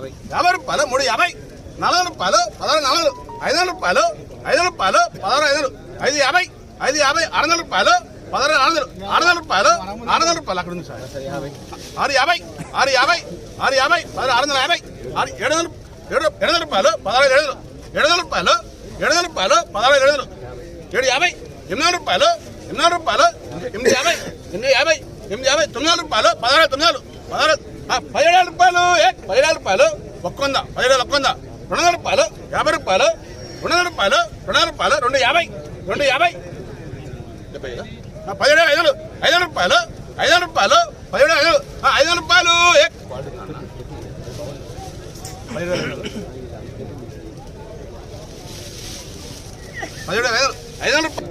యాభై. రూపాయలు మూడు యాభై. నాలుగు రూపాయలు పదహారు నాలుగు ఐదు వందల రూపాయలు ఐదు వందల రూపాయలు పదహారు ఐదు ఐదు యాభై ఐదు యాభై ఆరు వందల రూపాయలు పదహారు ఆరు ఆరు వందల రూపాయలు ఆరు వందల రూపాయలు అక్కడ ఉంది సార్. ఆరు యాభై ఆరు యాభై ఆరు యాభై పదహారు ఆరు వందల యాభై ఆరు ఏడు వందలు ఏడు ఏడు వందల రూపాయలు పదహారు ఏడు ఏడు వందల రూపాయలు ఏడు వందల రూపాయలు పదహారు ఏడు వందలు ఏడు యాభై ఎనిమిది వందల రూపాయలు ఎనిమిది వందల రూపాయలు ఎనిమిది యాభై ఎనిమిది యాభై ఎనిమిది యాభై తొమ్మిది వందల రూపాయలు పదహారు తొమ్మిది వందలు పదహారు పదిహేడు రూపాయలు ఏ పదిహేడు రూపాయలు ఒక్కొంద పదిహేడు ఒక్కొంద రెండు వందల రూపాయలు యాభై రూపాయలు రెండు వందల రూపాయలు రెండు వందల రూపాయలు రెండు యాభై రెండు యాభై. డెబ్బై పదిహేడు ఐదు ఐదు రూపాయలు ఐదు రూపాయలు పదిహేడు ఐదు ఐదు రూపాయలు ఏ. పదిహేడు ఐదు ఐదు రూపాయలు.